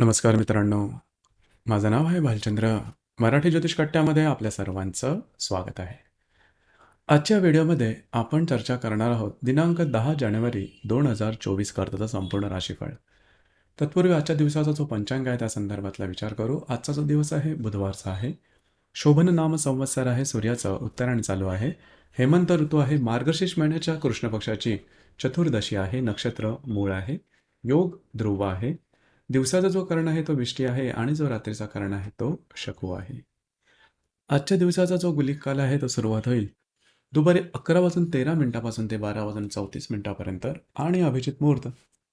नमस्कार मित्रांनो. माझं नाव आहे भालचंद्र. मराठी ज्योतिष कट्ट्यामध्ये आपल्या सर्वांचं स्वागत आहे. आजच्या व्हिडिओमध्ये आपण चर्चा करणार आहोत दिनांक दहा जानेवारी दोन हजार चोवीस करताचा संपूर्ण राशीफळ. तत्पूर्वी आजच्या दिवसाचा जो पंचांग आहे त्या संदर्भातला विचार करू. आजचा जो दिवस आहे बुधवारचा आहे. शोभन नाम संवत्सर आहे सूर्याचं उत्तरायण चालू आहे. हेमंत ऋतू आहे मार्गशीर्ष महिन्याच्या कृष्ण पक्षाची चतुर्दशी आहे नक्षत्र मूळ आहे. योग ध्रुव आहे. दिवसाचा जो कर्ण आहे तो विष्टी आहे आणि जो रात्रीचा कर्ण आहे तो शकू आहे. आजच्या दिवसाचा जो गुलिक काल आहे तो सुरुवात होईल. दुपारी अकरा वाजून तेरा मिनिटापासून ते बारा वाजून चौतीस मिनिटापर्यंत आणि अभिजित मुहूर्त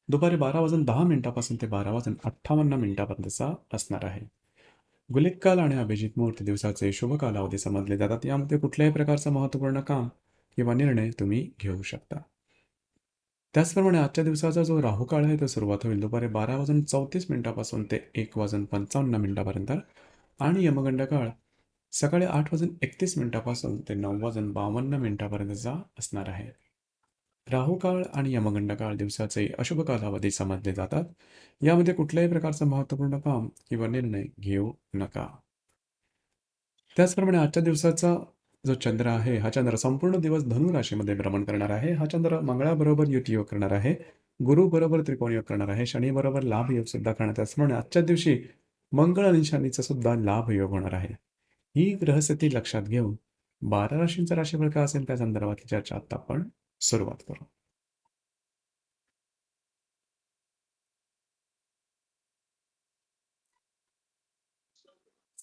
दुपारी बारा वाजून दहा मिनिटापासून ते बारा वाजून अठ्ठावन्न मिनिटापर्यंतचा असणार आहे. गुलिक काल आणि अभिजित मुहूर्त दिवसाचे शुभ कालावधी समजले जातात. यामध्ये कुठल्याही प्रकारचं महत्त्वपूर्ण काम किंवा निर्णय तुम्ही घेऊ शकता. त्याचप्रमाणे आजच्या दिवसाचा जो राहुकाळ आहे तो सुरुवात होईल. दुपारी बारा वाजून चौतीस मिनिटापासून ते एक वाजून पंचावन्न मिनिटापर्यंत. आणि यमगंड काळ सकाळी आठ वाजून एकतीस मिनिटापासून ते नऊ वाजून बावन्न मिनिटापर्यंतचा असणार आहे. राहुकाळ आणि यमगंड काळ दिवसाचे अशुभ कालावधी समजले जातात. यामध्ये कुठल्याही प्रकारचं महत्त्वपूर्ण काम किंवा निर्णय घेऊ नका. त्याचप्रमाणे आजच्या दिवसाचा जो चंद्र आहे हा चंद्र संपूर्ण दिवस धनु राशीमध्ये भ्रमण करणार आहे. हा चंद्र मंगळाबरोबर युती योग करणार आहे गुरु बरोबर त्रिकोण योग करणार आहे शनी बरोबर लाभ योग सुद्धा करणार त्याचप्रमाणे आजच्या दिवशी मंगळ आणि शनीचा सुद्धा लाभ योग होणार आहे. ही ग्रहस्थिती लक्षात घेऊन बारा राशींचा राशीफळ काय असेल त्या संदर्भातली चर्चा आता आपण सुरुवात करू.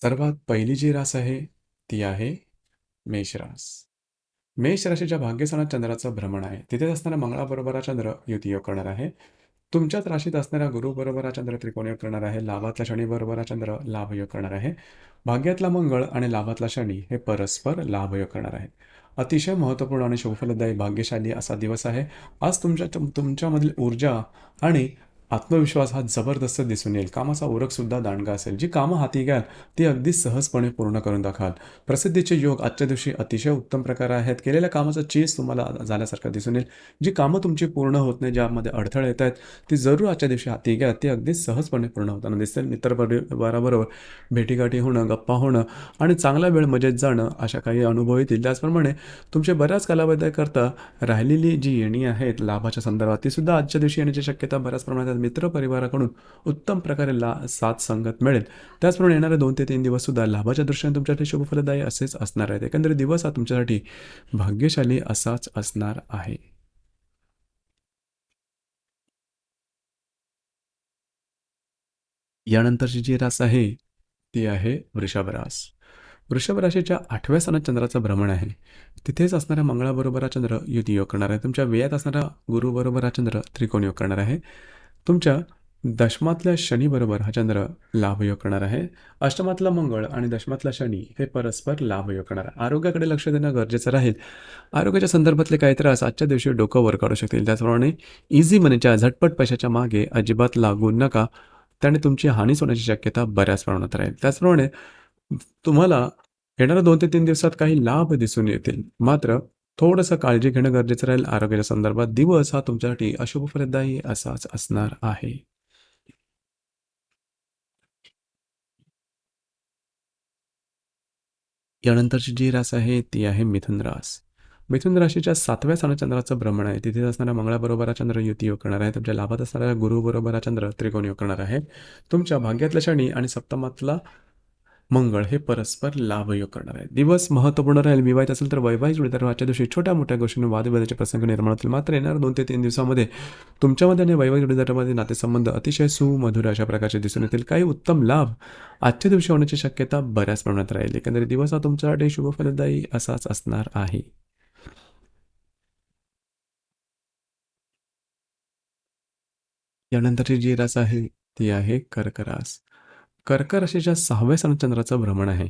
सर्वात पहिली जी रास आहे ती आहे मेष रास मेष राशीच्या भाग्यस्थानात चंद्राचं भ्रमण आहे तिथेच असणारा मंगळाबरोबर हा चंद्र युती योग करणार आहे. तुमच्याच राशीत असणारा गुरु बरोबर हा चंद्र त्रिकोण योग करणार आहे लाभातला शनी बरोबर हा चंद्र लाभ योग करणार आहे. भाग्यातला मंगळ आणि लाभातला शनी हे परस्पर लाभ योग करणार आहे. अतिशय महत्त्वपूर्ण आणि शुभफलदायी भाग्यशाली असा दिवस आहे. आज तुमच्या तुमच्यामधील ऊर्जा आणि आत्मविश्वास हा जबरदस्त दिसून येईल. कामाचा ओरखसुद्धा दांडगा असेल. जी कामं हाती घ्याल ती अगदी सहजपणे पूर्ण करून दाखवाल. प्रसिद्धीचे योग आजच्या दिवशी अतिशय उत्तम प्रकारे आहेत. केलेल्या कामाचा चीज तुम्हाला झाल्यासारखं दिसून येईल. जी कामं तुमची पूर्ण होत नाही ज्यामध्ये अडथळे येत आहेत ती जरूर आजच्या दिवशी हाती घ्या. ती अगदी सहजपणे पूर्ण होताना दिसेल. मित्र परिवाराबरोबर भेटीगाठी होणं गप्पा होणं आणि चांगला वेळ मजेत जाणं अशा काही अनुभव येतील. त्याचप्रमाणे तुमच्या बऱ्याच कालावधीकरता राहिलेली जी येणी आहेत लाभाच्या संदर्भात ती सुद्धा आजच्या दिवशी येण्याची शक्यता बऱ्याच प्रमाणात आहे. मित्रपरिवाराकडून उत्तम प्रकारे ला साथ संगत मिळेल. त्याचप्रमाणे येणारे दोन ते तीन दिवससुद्धा लाभाच्या दृष्टीने तुमच्यासाठी शुभफलदायी असेच असणार आहेत एकंदरीत दिवस हा तुमच्यासाठी भाग्यशाली असाच असणार आहे. यानंतरची जी रास आहे ती आहे वृषभ रास. वृषभ राशीच्या आठव्या स्थानात चंद्राचं भ्रमण आहे. तिथेच असणाऱ्या मंगळाबरोबर हा चंद्र युती योग करणार आहे. तुमच्या वेयात असणारा गुरुबरोबर हा चंद्र त्रिकोण योग करणार आहे. तुमच्या दशमातल्या शनीबरोबर हा चंद्र लाभयोग करणार आहे. अष्टमातला मंगळ आणि दशमातला शनी हे परस्पर लाभयोग करणार आहे. आरोग्याकडे लक्ष देणं गरजेचं राहील. आरोग्याच्या संदर्भातले काही त्रास आजच्या दिवशी डोकं वर काढू शकतील. त्याचप्रमाणे इझी मनीच्या झटपट पैशाच्या मागे अजिबात लागू नका. त्याने तुमची हानीच होण्याची शक्यता बऱ्याच प्रमाणात राहील. त्याचप्रमाणे तुम्हाला येणाऱ्या दोन ते तीन दिवसात काही लाभ दिसून येतील. मात्र थोडंसं काळजी घेणं गरजेचं राहील. आरोग्याच्या संदर्भात दिवस हा तुमच्यासाठी अशुभफलदायी असाच असणार आहे. यानंतरची जी रास आहे ती आहे मिथुन रास. मिथुन राशीच्या सातव्या स्थानात चंद्राचं भ्रमण आहे. तिथे असणाऱ्या मंगळाबरोबर चंद्र युती योग करणार आहे. तुमच्या लाभात असणाऱ्या गुरुबरोबर चंद्र त्रिकोण योग करणार आहे. तुमच्या भाग्यातल्या शनी आणि सप्तमातला मंगळ हे परस्पर लाभयोग करणार आहे दिवस महत्त्वपूर्ण राहील. विवाहित असेल तर वैवाहिक जोडीदार आजच्या दिवशी छोट्या मोठ्या गोष्टींनी वादविवादाचे प्रसंग निर्माण होतील. मात्र येणार दोन ते तीन दिवसामध्ये तुमच्यामध्ये आणि वैवाहिक जोडीदारामध्ये नातेसंबंध अतिशय सुमधुर अशा प्रकारचे दिसून येतील. काही उत्तम लाभ आजच्या दिवशी होण्याची शक्यता बऱ्याच प्रमाणात राहील. एकंदरीत दिवस हा तुमच्यासाठी शुभफलदायी असाच असणार आहे. यानंतरची जी रास आहे ती आहे कर्करास. कर्क राशीच्या सहाव्या सनचंद्राचं भ्रमण आहे.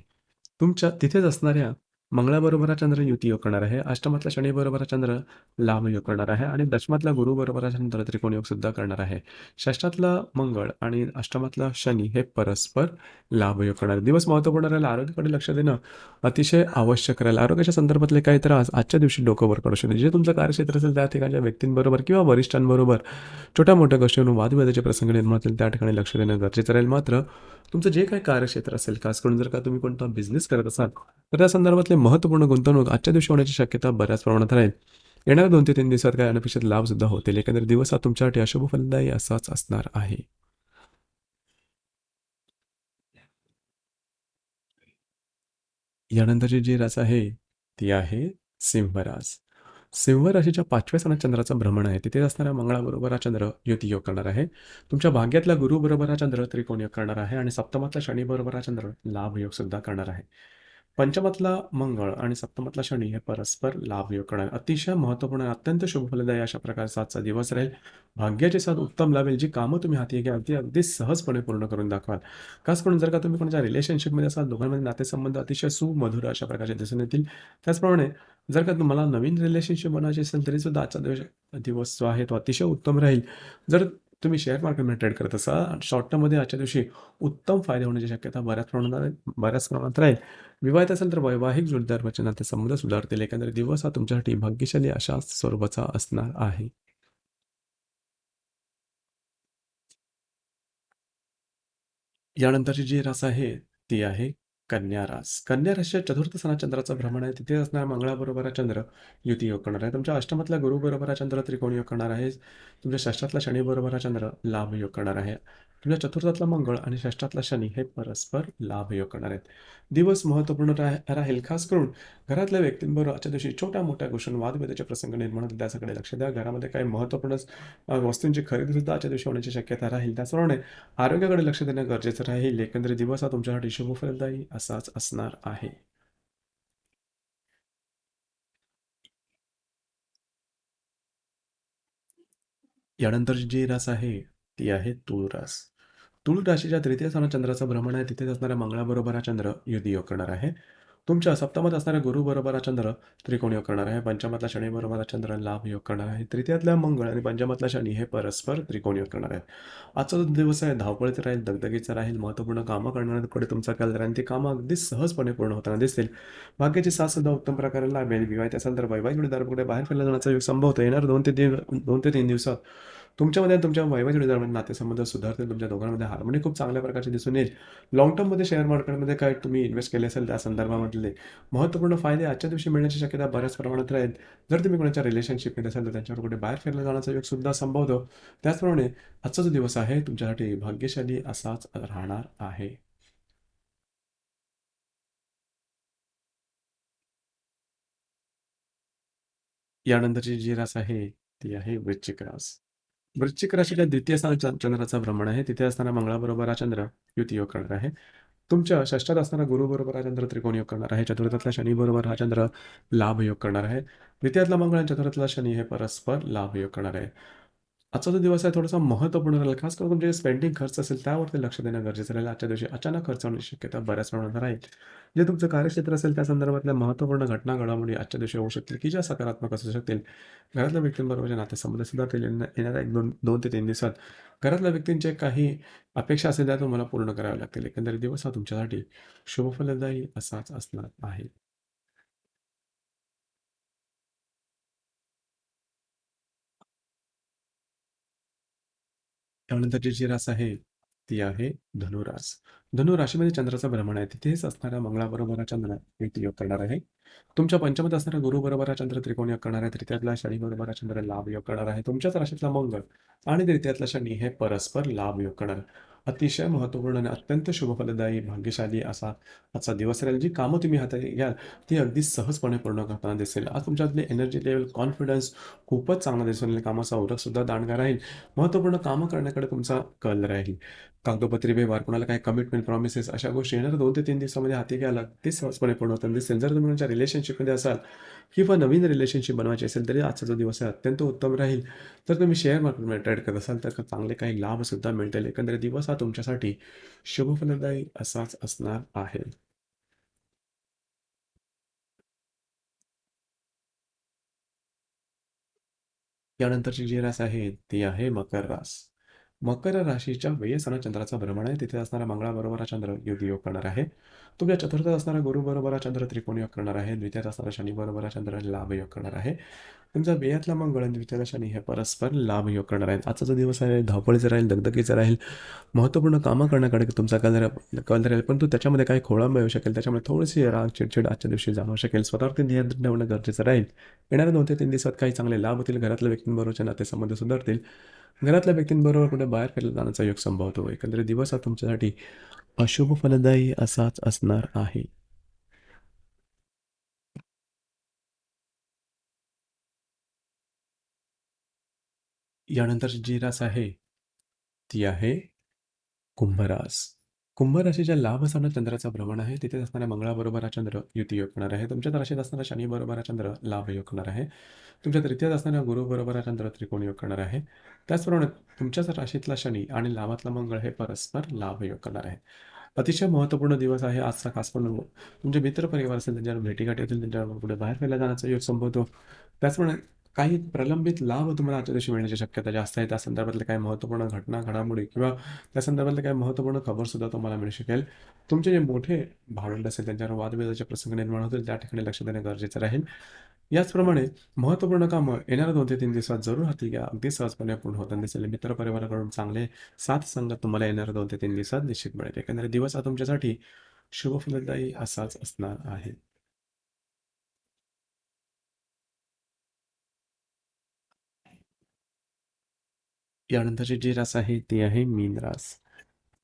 तुमच्या तिथेच असणाऱ्या मंगळाबरोबर हा चंद्र युती योग करणार आहे. अष्टमातला शनीबरोबर हा चंद्र लाभ योग करणार आहे. आणि दशमातला गुरु बरोबर हा चंद्र त्रिकोण योग सुद्धा करणार आहे. षष्ठातला मंगळ आणि अष्टमातला शनी हे परस्पर लाभ योग करणार दिवस महत्त्वपूर्ण राहिला. आरोग्याकडे लक्ष देणं अतिशय आवश्यक राहील. आरोग्याच्या संदर्भातले काही त्रास आजच्या दिवशी डोकं वर करू शकते जे तुमचं कार्यक्षेत्र असेल त्या ठिकाणच्या व्यक्तींबरोबर किंवा वरिष्ठांबरोबर छोट्या मोठ्या गोष्टींवरून वादविवादाचे प्रसंग निर्माण होतील त्या ठिकाणी लक्ष देणं गरजेचं राहील. मात्र तुमचं जे काही कार्यक्षेत्र असेल खास करून जर का तुम्ही कोणता बिझनेस करत असाल तर त्या संदर्भातले महत्त्वपूर्ण गुंतवणूक आजच्या दिवशी होण्याची शक्यता बऱ्याच प्रमाणात राहील येणाऱ्या दोन ते तीन दिवसात काही अनपेक्षित लाभ सुद्धा होतील. एकंदर दिवस हा तुमच्यासाठी अशुभ फलदायी असाच असणार आहे. यानंतरची जी रास आहे ती आहे सिंहरास सिंह राशीच्या पाचव्या स्थानात चंद्राचं भ्रमण आहे. तिथे असणाऱ्या मंगळाबरोबर हा चंद्र युती योग करणार आहे. तुमच्या भाग्यातल्या गुरुबरोबर हा चंद्र त्रिकोण योग करणार आहे आणि सप्तमातल्या शनीबरोबर हा चंद्र लाभ योग सुद्धा करणार आहे. पंचमातला मंगळ आणि सप्तमातला शनी हे परस्पर लाभयोग करणार. अतिशय महत्त्वपूर्ण अत्यंत शुभ फलदायी अशा प्रकारचा आजचा दिवस राहील. भाग्याचे साथ उत्तम लाभेल जी कामं तुम्ही हाती घ्या ती अगदी सहजपणे पूर्ण करून दाखवाल. खास करून जर का तुम्ही कोणाच्या रिलेशनशिपमध्ये असाल दोघांमध्ये नातेसंबंध अतिशय सुमधुर अशा प्रकारचे दिसून येतील. त्याचप्रमाणे जर का तुम्हाला नवीन रिलेशनशिप बनवायची असेल तरी सुद्धा आजचा दिवस दिवस जो आहे तो अतिशय उत्तम राहील. जर तुम्ही शेअर मार्केटमध्ये ट्रेड करत असाल शॉर्ट टर्ममध्ये आजच्या दिवशी उत्तम फायदे होण्याची शक्यता बऱ्याच प्रमाणात बऱ्याच प्रमाणात राहील. विवाहित असेल तर वैवाहिक जोडदारचे समुद्र सुधारतील. एकंदरीत दिवस हा तुमच्यासाठी भाग्यशाली अशा स्वरूपाचा असणार आहे. यानंतरची जी रास आहे ती आहे कन्या रास. कन्या राशीच्या चतुर्थ सणा चंद्राचं भ्रमण आहे. तिथे असणारा मंगळाबरोबर हा चंद्र युती योग करणार आहे. तुमच्या अष्टमातल्या गुरु बरोबर हा चंद्र त्रिकोण योग करणार आहे. तुमच्या षष्ठातला शनी बरोबर हा चंद्र लाभ योग करणार आहे. तुमच्या चतुर्थातला मंगळ आणि षष्ठातला शनी हे परस्पर लाभ योग करणार आहेत. दिवस महत्त्वपूर्ण राह राहील. खास करून घरातल्या व्यक्तींबरोबर आजच्या दिवशी छोट्या मोठ्या गोष्टी वादविदाचे प्रसंग निर्माण होतील त्याच्याकडे लक्ष द्या. घरामध्ये काही महत्त्वपूर्ण वस्तूंची खरेदी सुद्धा आजच्या दिवशी होण्याची शक्यता राहील. त्याचप्रमाणे आरोग्याकडे लक्ष देणं गरजेचं राहील. एकंदरीत दिवस हा तुमच्यासाठी शुभफलदायी असाच असणार आहे. यानंतरची जी रास आहे ती आहे तुळ रास तुळ राशीच्या तृतीय स्थानात चंद्राचा भ्रमण आहे. तिथेच असणाऱ्या मंगळाबरोबर हा चंद्र युद्ध योग करणार आहे. तुमच्या सप्तमात असणाऱ्या गुरु बरोबर चंद्र त्रिकोण योग करणार आहे पंचमातला शनी बरोबर चंद्र लाभ योग करणार आहे तृतीयातल्या मंगळ आणि पंचमातला शनी हे परस्पर त्रिकोण योग करणार आहे आजचा जो दिवस आहे धावपळीचा राहील दगदगीचा राहील महत्त्वपूर्ण कामं करण्याकडे तुमचा कल राहील आणि ती कामं अगदी सहजपणे पूर्ण होताना दिसतील. भाग्याची साथ सुद्धा उत्तम प्रकारे लाभेल विवाहित असेल तर वैवाहिक जोडीदाराकडे बाहेर फिरला जाण्याचा योग संभवतो येणार. दोन ते तीन दोन ते तीन दिवसात तुमच्यामध्ये आणि तुमच्या वैवाहिक दरम्यान नातेसंबंध सुधारतील तुमच्या दोघांमध्ये हार्मोनी खूप चांगल्या प्रकारचे दिसून येईल. लॉंग टर्ममध्ये शेअर मार्केटमध्ये काय तुम्ही इन्व्हेस्ट केले असेल त्या संदर्भामधले महत्त्वपूर्ण फायदे आजच्या दिवशी मिळण्याची शक्यता बऱ्याच प्रमाणात राहील. जर तुम्ही कोणाच्या रिलेशनशिपमध्ये असेल तर त्यांच्यावर कुठे बाहेर फिरला जाण्याचा योग सुद्धा संभवतो. त्याचप्रमाणे आजचा जो दिवस आहे तुमच्यासाठी भाग्यशाली असाच राहणार आहे. यानंतरची जी रास आहे ती आहे वृश्चिक रास. वृश्चिक राशीच्या द्वितीय स्थान चंद्राचा भ्रमण आहे तिथे असताना मंगळाबरोबर हा चंद्र युती योग करणार आहे. तुमच्या षष्ठात असताना गुरुबरोबर हा चंद्र त्रिकोण योग करणार आहे चतुर्थातला शनीबरोबर हा चंद्र लाभ योग करणार आहे. द्वितीयातला मंगळ आणि चतुर्थातला शनी हे परस्पर लाभ योग करणार आहे. आजचा जो दिवस आहे थोडासा महत्त्वपूर्ण राहील. खास करून तुमचे स्पेंडिंग खर्च असेल त्यावरती लक्ष देणं गरजेचं राहील. आजच्या दिवशी अचानक खर्च होण्याची शक्यता बऱ्याच प्रमाणात राहील. जे तुमचं कार्यक्षेत्र असेल त्या संदर्भातल्या महत्त्वपूर्ण घटना घडामोडी आजच्या दिवशी होऊ शकतील की ज्या सकारात्मक असू शकतील. घरातल्या व्यक्तींबरोबरच्या नातेसंबंध सुधारतील येणाऱ्या एक दोन दोन ते तीन दिवसात. घरातल्या व्यक्तींचे काही अपेक्षा असेल त्या तुम्हाला पूर्ण कराव्या लागतील. एकंदरीत दिवस हा तुमच्यासाठी शुभफलदायी असाच असणार आहे. त्यानंतरची जी रास आहे ती आहे धनुरास. धनुराशीमध्ये चंद्राचा भ्रमण आहे. तिथेच असणाऱ्या मंगळाबरोबर हा चंद्र योग करणार आहे. तुमच्या पंचमत असणाऱ्या गुरु बरोबर हा चंद्र त्रिकोण योग करणार आहे. तृतीयातला शनी बरोबर हा चंद्र लाभ योग करणार आहे. तुमच्याच राशीतला मंगळ आणि तृतीयातला शनी हे परस्पर लाभ योग करणार. अतिशय महत्त्वपूर्ण आणि अत्यंत शुभफलदायी भाग्यशाली असा आजचा दिवस राहील जी कामं तुम्ही हातात घ्याल ती अगदी सहजपणे पूर्ण करताना दिसेल. आज तुमच्यातले एनर्जी लेवल कॉन्फिडन्स खूपच चांगला दिसून येईल. कामाचा उरक सुद्धा दांडगा राहील. महत्त्वपूर्ण कामं करण्याकडे तुमचा कल राहील. कागदोपत्री व्यवहार कोणाला काही कमिटमेंट प्रॉमिसेस अशा गोष्टी येणार दोन ते तीन दिवसामध्ये हाती घ्यायला ते सहजपणे पूर्ण होतात. दिसेल जर तुम्ही तुमच्या रिलेशनशिपमध्ये असाल किंवा नवीन रिलेशनशिप बनवायची असेल तरी आजचा जो दिवस आहे अत्यंत उत्तम राहील. तर तुम्ही शेअर मार्केटमध्ये ट्रेड करत असाल तर चांगले काही लाभसुद्धा मिळतील. एकंदरीत दिवस हा तुमच्यासाठी शुभफलदायी असाच असणार आहे. यानंतरची जी रास आहे ती आहे मकर रास. मकर राशीच्या व्ययसना चंद्राचा भ्रमण आहे. तिथे असणारा मंगळाबरोबर हा चंद्र युग योग करणार आहे. तुमच्या चतुर्थात असणारा गुरु बरोबर हा चंद्र त्रिकोण योग करणार आहे. द्वितीयात असणारा शनी बरोबर हा चंद्र लाभ योग करणार आहे. तुमचा व्ययातला मंगळ आणि द्वितीयाला शनी हे परस्पर लाभ योग करणार आहेत. आजचा जो दिवस आहे धावपळीचा राहील दगदगीचा राहील महत्त्वपूर्ण कामं करण्याकडे तुमचा कल कल राहील परंतु त्याच्यामध्ये काही खोळंब येऊ शकेल. त्याच्यामुळे थोडीशी राग चिडचिड आजच्या दिवशी जाणवू शकेल. स्वतःवरती नियंत्रण ठेवणं गरजेचं राहील. येणाऱ्या दोन ते तीन दिवसात काही चांगले लाभ होतील. घरातल्या व्यक्तींबरोबरचे नातेसंबंध सुधारतील. घरातल्या व्यक्तींबरोबर कुठे बाहेर फिरला जाण्याचा योग संभवतो एकंदरीत दिवस हा तुमच्यासाठी अशुभ फलदायी असाच असणार आहे. यानंतर जी रास आहे ती आहे कुंभरास. कुंभ राशीच्या लाभ असणारा चंद्राचा भ्रमण आहे. तिथे असणाऱ्या मंगळाबरोबर हा चंद्र युती योग करणार आहे. तुमच्या राशीत असणारा शनीबरोबर हा चंद्र लाभ योग करणार आहे. तुमच्या तृतीयात असणाऱ्या गुरुबरोबर हा चंद्र त्रिकोण योग करणार आहे. त्याचप्रमाणे तुमच्याच राशीतला शनी आणि लाभातला मंगळ हे परस्पर लाभ योग करणार आहे. अतिशय महत्त्वपूर्ण दिवस आहे. आजचा खास करून तुमचे मित्र परिवार असेल त्यांच्यावर भेटीगाठी असेल त्यांच्यावर पुढे बाहेर फिरायला जाण्याचा योग संभवतो. त्याचप्रमाणे काही प्रलंबित लाभ तुम्हाला आजच्या दिवशी मिळण्याची शक्यता जास्त आहे. त्या संदर्भातल्या काही महत्त्वपूर्ण घटना घडामोडी किंवा त्या संदर्भातल्या काही महत्त्वपूर्ण खबरसुद्धा तुम्हाला मिळू शकेल. तुमचे जे मोठे भावंड असेल त्यांच्यावर वादविवादाचे प्रसंग निर्माण होतील त्या ठिकाणी लक्ष देणे गरजेचं राहील. याचप्रमाणे महत्त्वपूर्ण कामं येणाऱ्या दोन ते तीन दिवसात जरूर हाती घ्या. अगदी सहजपणे पूर्ण होताना दिसेल. मित्र परिवाराकडून चांगले साथ संगत तुम्हाला येणाऱ्या दोन ते तीन दिवसात निश्चित मिळेल. एकंदरीत दिवस हा तुमच्यासाठी शुभफलदायी असाच असणार आहे. यानंतरची जी रास आहे ती आहे मीन रास.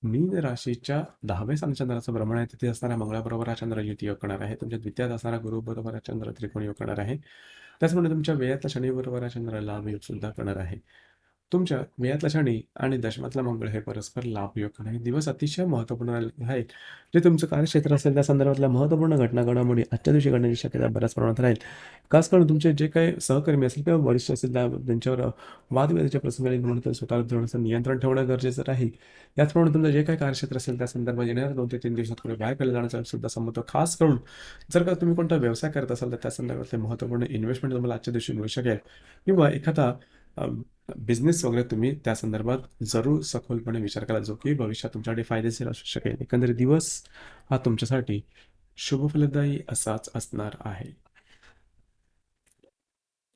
मीन राशीच्या दहाव्या स्थान चंद्राचं भ्रमण आहे तिथे असणारा मंगळाबरोबर हा चंद्र युती करणार आहे. तुमच्या द्वितीयात असणारा गुरु बरोबर हा चंद्र त्रिकोण योग करणार आहे. त्याचप्रमाणे तुमच्या व्ययातला शनी बरोबर हा चंद्र लाभ योग सुद्धा करणार आहे. तुमच्या व्ययातला शनी आणि दशमातला मंगळ हे परस्पर लाभ योग करणार आहे दिवस अतिशय महत्त्वपूर्ण आहे. जे तुमचं कार्यक्षेत्र असेल त्या संदर्भातल्या महत्त्वपूर्ण घटना घडामोडी आजच्या दिवशी घडण्याची शक्यता बऱ्याच प्रमाणात राहील. खास करून तुमचे जे काही सहकर्मी असेल किंवा वरिष्ठ असेल त्या त्यांच्यावर वादविवादाच्या प्रसंगाने म्हणून स्वतःवर धोरणाचं नियंत्रण ठेवणं गरजेचं राहील. त्याचप्रमाणे तुमचं जे काही कार्यक्षेत्र असेल त्या संदर्भात येणाऱ्या दोन ते तीन दिवसात कुठे बाहेर केलं जाण्याचा सुद्धा संमत खास करून जर का तुम्ही कोणता व्यवसाय करत असाल तर त्या संदर्भातले महत्त्वपूर्ण इन्व्हेस्टमेंट तुम्हाला आजच्या दिवशी मिळू शकेल. किंवा एखादा बिझनेस वगैरे तुम्ही त्या संदर्भात जरूर सखोलपणे विचार करा जो की भविष्यात तुमच्यासाठी फायदेशीर असू शकेल. एकंदरीत दिवस हा तुमच्यासाठी शुभफलदायी असाच असणार आहे.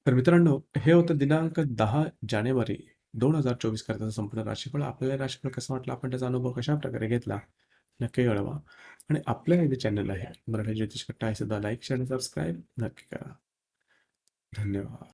तर मित्रांनो हे होतं दिनांक दहा जानेवारी दोन हजार चोवीस करताचं संपूर्ण राशीफळ. आपल्याला राशीफळ कसं वाटलं? आपण त्याचा अनुभव कशा प्रकारे घेतला? नक्की कळवा. आणि आपल्या हे जे चॅनल आहे मराठी ज्योतिष कट्टा. आहे सुद्धा लाईक शेअर आणि सबस्क्राईब नक्की करा. धन्यवाद.